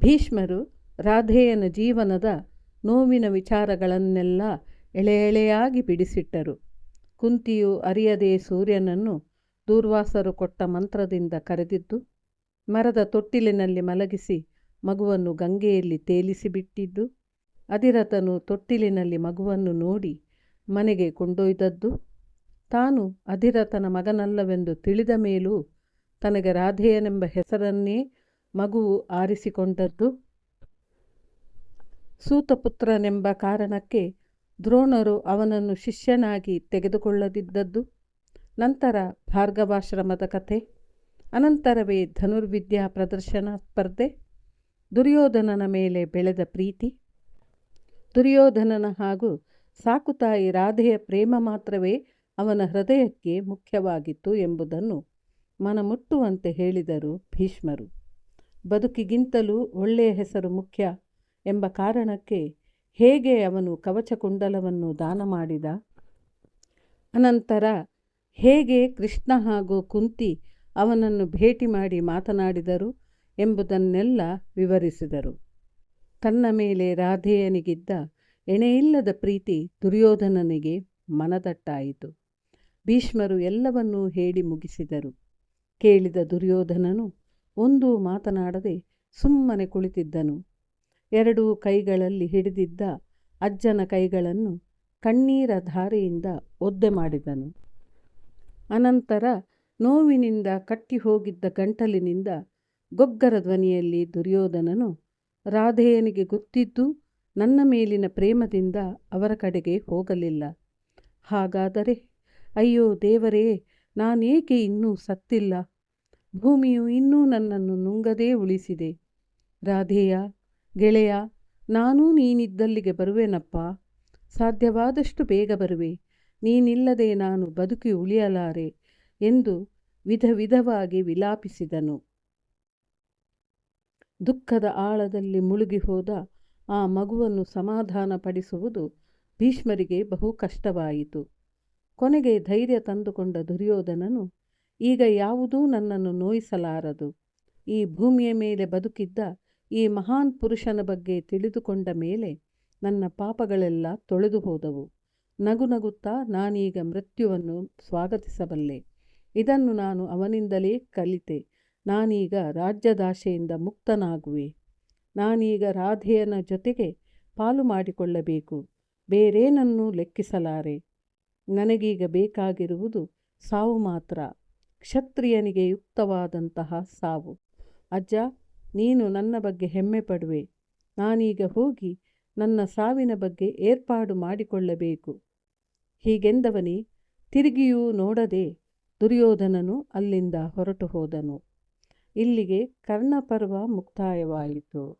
ಭೀಷ್ಮರು ರಾಧೇಯನ ಜೀವನದ ನೋವಿನ ವಿಚಾರಗಳನ್ನೆಲ್ಲ ಎಳೆ ಎಳೆಯಾಗಿ ಬಿಡಿಸಿಟ್ಟರು. ಕುಂತಿಯು ಅರಿಯದೇ ಸೂರ್ಯನನ್ನು ದೂರ್ವಾಸರು ಕೊಟ್ಟ ಮಂತ್ರದಿಂದ ಕರೆದಿದ್ದು, ಮರದ ತೊಟ್ಟಿಲಿನಲ್ಲಿ ಮಲಗಿಸಿ ಮಗುವನ್ನು ಗಂಗೆಯಲ್ಲಿ ತೇಲಿಸಿಬಿಟ್ಟಿದ್ದು, ಅಧಿರಥನು ತೊಟ್ಟಿಲಿನಲ್ಲಿ ಮಗುವನ್ನು ನೋಡಿ ಮನೆಗೆ ಕೊಂಡೊಯ್ದದ್ದು. ತಾನು ಅಧಿರಥನ ಮಗನಲ್ಲವೆಂದು ತಿಳಿದ ಮೇಲೂ ತನಗೆ ರಾಧೆಯನೆಂಬ ಹೆಸರನ್ನೇ ಮಗುವು ಆರಿಸಿಕೊಂಡದ್ದು. ಸೂತಪುತ್ರನೆಂಬ ಕಾರಣಕ್ಕೆ ದ್ರೋಣರು ಅವನನ್ನು ಶಿಷ್ಯನಾಗಿ ತೆಗೆದುಕೊಳ್ಳದಿದ್ದದ್ದು. ನಂತರ ಭಾರ್ಗವಾಶ್ರಮದ ಕಥೆ. ಅನಂತರವೇ ಧನುರ್ವಿದ್ಯಾ ಪ್ರದರ್ಶನ ಸ್ಪರ್ಧೆ. ದುರ್ಯೋಧನನ ಮೇಲೆ ಬೆಳೆದ ಪ್ರೀತಿ. ದುರ್ಯೋಧನನ ಹಾಗೂ ಸಾಕುತಾಯಿ ರಾಧೆಯ ಪ್ರೇಮ ಮಾತ್ರವೇ ಅವನ ಹೃದಯಕ್ಕೆ ಮುಖ್ಯವಾಗಿತ್ತು ಎಂಬುದನ್ನು ಮನಮುಟ್ಟುವಂತೆ ಹೇಳಿದರು ಭೀಷ್ಮರು. ಬದುಕಿಗಿಂತಲೂ ಒಳ್ಳೆಯ ಹೆಸರು ಮುಖ್ಯ ಎಂಬ ಕಾರಣಕ್ಕೆ ಹೇಗೆ ಅವನು ಕವಚಕುಂಡಲವನ್ನು ದಾನ ಮಾಡಿದ? ಅನಂತರ ಹೇಗೆ ಕೃಷ್ಣ ಹಾಗೂ ಕುಂತಿ ಅವನನ್ನು ಭೇಟಿ ಮಾಡಿ ಮಾತನಾಡಿದರು ಎಂಬುದನ್ನೆಲ್ಲ ವಿವರಿಸಿದರು. ತನ್ನ ಮೇಲೆ ರಾಧೆಯನಿಗಿದ್ದ ಎಣೆಯಿಲ್ಲದ ಪ್ರೀತಿ ದುರ್ಯೋಧನನಿಗೆ ಮನದಟ್ಟಾಯಿತು. ಭೀಷ್ಮರು ಎಲ್ಲವನ್ನೂ ಹೇಳಿ ಮುಗಿಸಿದರು. ಕೇಳಿದ ದುರ್ಯೋಧನನು ಒಂದೂ ಮಾತನಾಡದೆ ಸುಮ್ಮನೆ ಕುಳಿತಿದ್ದನು. ಎರಡೂ ಕೈಗಳಲ್ಲಿ ಹಿಡಿದಿದ್ದ ಅಜ್ಜನ ಕೈಗಳನ್ನು ಕಣ್ಣೀರ ಧಾರೆಯಿಂದ ಒದ್ದೆ ಮಾಡಿದನು. ಅನಂತರ ನೋವಿನಿಂದ ಕಟ್ಟಿ ಹೋಗಿದ್ದ ಗಂಟಲಿನಿಂದ ಗೊಗ್ಗರ ಧ್ವನಿಯಲ್ಲಿ ದುರ್ಯೋಧನನು, ರಾಧೆಯನಿಗೆ ಗೊತ್ತಿದ್ದು ನನ್ನ ಮೇಲಿನ ಪ್ರೇಮದಿಂದ ಅವರ ಕಡೆಗೆ ಹೋಗಲಿಲ್ಲ. ಹಾಗಾದರೆ, ಅಯ್ಯೋ ದೇವರೇ, ನಾನೇಕೆ ಇನ್ನೂ ಸತ್ತಿಲ್ಲ? ಭೂಮಿಯು ಇನ್ನೂ ನನ್ನನ್ನು ನುಂಗದೇ ಉಳಿಸಿದೆ. ರಾಧೇಯ, ಗೆಳೆಯ, ನಾನೂ ನೀನಿದ್ದಲ್ಲಿಗೆ ಬರುವೆನಪ್ಪ. ಸಾಧ್ಯವಾದಷ್ಟು ಬೇಗ ಬರುವೆ. ನೀನಿಲ್ಲದೆ ನಾನು ಬದುಕಿ ಉಳಿಯಲಾರೆ ಎಂದು ವಿಧ ವಿಧವಾಗಿ ವಿಲಾಪಿಸಿದನು. ದುಃಖದ ಆಳದಲ್ಲಿ ಮುಳುಗಿ ಹೋದ ಆ ಮಗುವನ್ನು ಸಮಾಧಾನಪಡಿಸುವುದು ಭೀಷ್ಮರಿಗೆ ಬಹು ಕಷ್ಟವಾಯಿತು. ಕೊನೆಗೆ ಧೈರ್ಯ ತಂದುಕೊಂಡ ದುರ್ಯೋಧನನು ಈಗ ಯಾವುದೂ ನನ್ನನ್ನು ನೋಯಿಸಲಾರದು. ಈ ಭೂಮಿಯ ಮೇಲೆ ಬದುಕಿದ್ದ ಈ ಮಹಾನ್ ಪುರುಷನ ಬಗ್ಗೆ ತಿಳಿದುಕೊಂಡ ಮೇಲೆ ನನ್ನ ಪಾಪಗಳೆಲ್ಲ ತೊಳೆದು ಹೋದವು. ನಗು ನಗುತ್ತಾ ನಾನೀಗ ಮೃತ್ಯುವನ್ನು ಸ್ವಾಗತಿಸಬಲ್ಲೆ. ಇದನ್ನು ನಾನು ಅವನಿಂದಲೇ ಕಲಿತೆ. ನಾನೀಗ ರಾಜ್ಯದಾಶೆಯಿಂದ ಮುಕ್ತನಾಗುವೆ. ನಾನೀಗ ರಾಧೆಯನ ಜೊತೆಗೆ ಪಾಲು ಮಾಡಿಕೊಳ್ಳಬೇಕು. ಬೇರೇನನ್ನೂ ಲೆಕ್ಕಿಸಲಾರೆ? ನನಗೀಗ ಬೇಕಾಗಿರುವುದು ಸಾವು ಮಾತ್ರ. ಕ್ಷತ್ರಿಯನಿಗೆ ಯುಕ್ತವಾದಂತಹ ಸಾವು. ಅಜ್ಜ, ನೀನು ನನ್ನ ಬಗ್ಗೆ ಹೆಮ್ಮೆ ಪಡುವೆ. ನಾನೀಗ ಹೋಗಿ ನನ್ನ ಸಾವಿನ ಬಗ್ಗೆ ಏರ್ಪಾಡು ಮಾಡಿಕೊಳ್ಳಬೇಕು. ಹೀಗೆಂದವನಿ, ತಿರುಗಿಯೂ ನೋಡದೆ ದುರ್ಯೋಧನನು ಅಲ್ಲಿಂದ ಹೊರಟು ಹೋದನು. ಇಲ್ಲಿಗೆ ಕರ್ಣಪರ್ವ ಮುಕ್ತಾಯವಾಯಿತು.